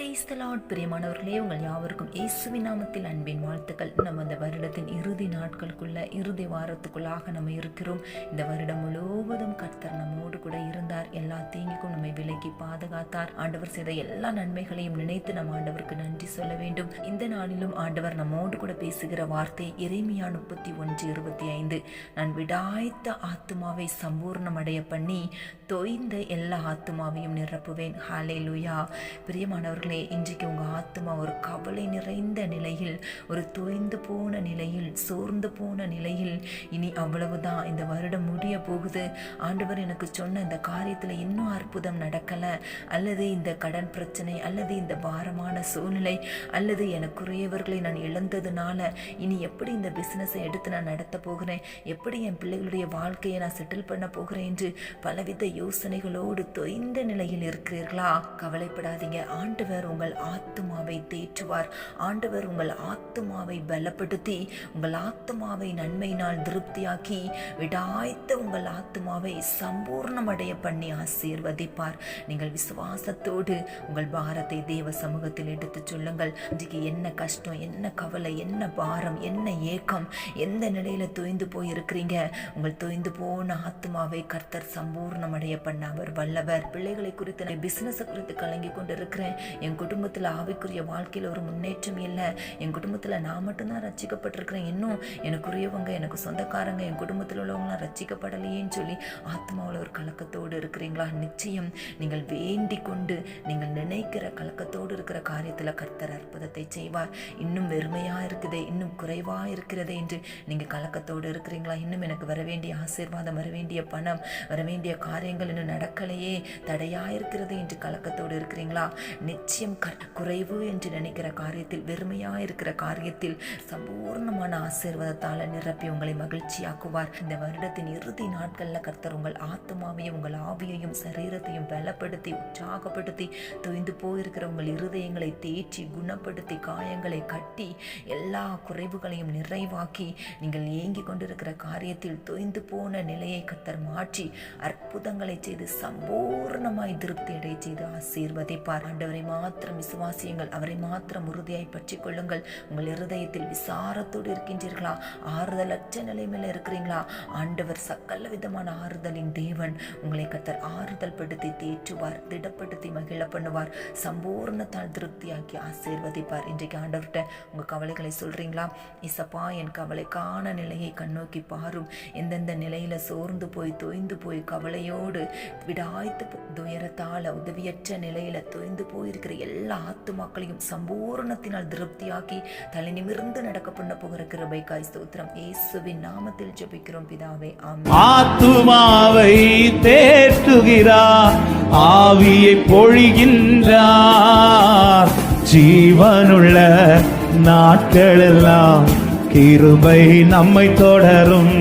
Praise the Lord பிரியமானவர்களே உங்கள் யாவருக்கும் இயேசுவின் நாமத்தில் அன்பின் வாழ்த்துக்கள். நம்ம இந்த வருடத்தின் இறுதி நாட்களுக்குள்ள இறுதி வாரத்துக்குள்ளாக நம்ம இருக்கிறோம். இந்த வருடம் முழுவதும் கர்த்தர் நம்மோடு கூட இருந்தார். எல்லா தீங்குக்கும் நம்மை விலக்கி பாதுகாத்தார். ஆண்டவர் செய்த எல்லா நன்மைகளையும் நினைத்து நம்ம ஆண்டவருக்கு நன்றி சொல்ல வேண்டும். இந்த நாளிலும் ஆண்டவர் நம்மோடு கூட பேசுகிற வார்த்தை இறைமையா முப்பத்தி ஒன்று இருபத்தி ஐந்து. நான் விடாய்த்த ஆத்துமாவை சம்பூர்ணமடைய பண்ணி தொய்ந்த எல்லா ஆத்துமாவையும் நிரப்புவேன். ஹாலே லுயா பிரியமானவர்கள் இன்றைக்கு உங்கள் ஆத்மா ஒரு கவலை நிறைந்த நிலையில் ஒரு தொய்ந்து போன நிலையில் சோர்ந்து போன நிலையில் இனி அவ்வளவுதான். இந்த வருடம் முடிய போகுது. ஆண்டவர் எனக்கு சொன்ன இந்த காரியத்தில் இன்னும் அற்புதம் நடக்கலை. அல்லது இந்த கடன் பிரச்சனை அல்லது இந்த பாரமான சூழ்நிலை அல்லது எனக்குரியவர்களை நான் இழந்ததுனால இனி எப்படி இந்த பிஸ்னஸை எடுத்து நான் நடத்த போகிறேன்? எப்படி என் பிள்ளைகளுடைய வாழ்க்கையை நான் செட்டில் பண்ண போகிறேன் என்று பலவித யோசனைகளோடு தொய்ந்த நிலையில் இருக்கிறீர்களா? கவலைப்படாதீங்க. ஆண்டவர் உங்கள் ஆத்துமாவை தேற்றுவார். ஆண்டவர் உங்கள் ஆத்துமாவை பலப்படுத்தி உங்கள் ஆத்துமாவை நன்மையினால் திருப்தியாக்கி விடாய்த்த உங்கள் ஆத்துமாவை சம்பூர்ணமடைய பண்ணி ஆசீர்வதிப்பார். நீங்கள் விசுவாசத்தோடு உங்கள் பாரத்தை தேவ சமூகத்தில் எடுத்துச் சொல்லுங்கள். இன்றைக்கு என்ன கஷ்டம் என்ன கவலை என்ன பாரம் என்ன ஏக்கம் எந்த நிலையில தொய்ந்து போய் இருக்கிறீங்க உங்கள் தொய்ந்து போன ஆத்மாவை கர்த்தர் சம்பூர்ணமடைய பண்ண அவர் வல்லவர். பிள்ளைகளை குறித்து நான் பிசினஸ் குறித்து கலங்கி கொண்டு இருக்கிறேன் என் குடும்பத்தில் ஆவிக்குரிய வாழ்க்கையில் ஒரு முன்னேற்றம் இல்லை. என் குடும்பத்தில் நான் மட்டும்தான் ரச்சிக்கப்பட்டிருக்கிறேன் இன்னும் எனக்குரியவங்க எனக்கு சொந்தக்காரங்க என் குடும்பத்தில் உள்ளவங்களாம் ரச்சிக்கப்படலையேன்னு சொல்லி ஆத்மாவில் ஒரு கலக்கத்தோடு இருக்கிறீங்களா? நிச்சயம் நீங்கள் வேண்டி கொண்டு நீங்கள் நினைக்கிற கலக்கத்தோடு இருக்கிற காரியத்தில் கர்த்தர் அற்புதத்தை செய்வார். இன்னும் வெறுமையாக இருக்குதே இன்னும் குறைவாக இருக்கிறதே என்று நீங்கள் கலக்கத்தோடு இருக்கிறீங்களா? இன்னும் எனக்கு வர வேண்டிய ஆசீர்வாதம் வர வேண்டிய பணம் வர வேண்டிய காரியங்கள் இன்னும் நடக்கலையே தடையாக இருக்கிறது என்று கலக்கத்தோடு இருக்கிறீங்களா? நிச்சயம் கர்- குறைவு என்று நினைக்கிற காரியத்தில் வெறுமையாக இருக்கிற காரியத்தில் சம்பூர்ணமான ஆசீர்வாதத்தால் நிரப்பி உங்களை மகிழ்ச்சியாக்குவார். இந்த வருடத்தின் இறுதி நாட்களில் கர்த்தர் உங்கள் ஆத்மாவையும் உங்கள் ஆவியையும் சரீரத்தையும் பலப்படுத்தி உற்சாகப்படுத்தி தொய்ந்து போயிருக்கிற உங்கள் இருதயங்களை தேற்றி குணப்படுத்தி காயங்களை கட்டி எல்லா குறைவுகளையும் நிறைவாக்கி நீங்கள் ஏங்கி கொண்டிருக்கிற காரியத்தில் தொய்ந்து போன நிலையை கர்த்தர் மாற்றி அற்புதங்களை செய்து சம்பூர்ணமாய் திருப்தி அடைய செய்து ஆசீர்வதிப்பார். ஆண்டவரை மாத்திரம் விசுவாசியுங்கள். அவரை மாத்திரம் உறுதியாய் பற்றி கொள்ளுங்கள் உங்கள் இருதயத்தில் விசாரத்தோடு இருக்கின்றீர்களா? ஆறுதலற்ற நிலைமையில் இருக்கிறீங்களா? ஆண்டவர் சக்கல விதமான ஆறுதலின் தேவன் உங்களை கத்தர் ஆறுதல் படுத்தி தேற்றுவார் திடப்படுத்தி மகிழ பண்ணுவார் சம்பூர்ணத்தால் திருப்தியாக்கி ஆசீர்வதிப்பார். இன்றைக்கு ஆண்டவர்கிட்ட உங்கள் கவலைகளை சொல்றீங்களா? இசப்பா என் கவலைக்கான நிலையை கண்ணோக்கி பாரும். எந்தெந்த நிலையில சோர்ந்து போய் தொய்ந்து போய் கவலையோடு விடாய்த்து துயரத்தால் உதவியற்ற நிலையில தொய்ந்து போயிருக்கிற எல்லா ஆத்துமாக்களையும் சம்பூர்ணத்தினால் திருப்தியாக்கி தலை நிமிர்ந்து நடக்க பண்ண போகிற கிருபைக்காய் ஸ்தோத்திரம். இயேசுவின் நாமத்தில் ஜெபிக்கிறோம் பிதாவே ஆத்துமாவை தேற்றுகிறார் ஆவியை பொழிகின்றார். ஜீவனுள்ள நாட்களெல்லாம் கிருபை நம்மை தொடரும்.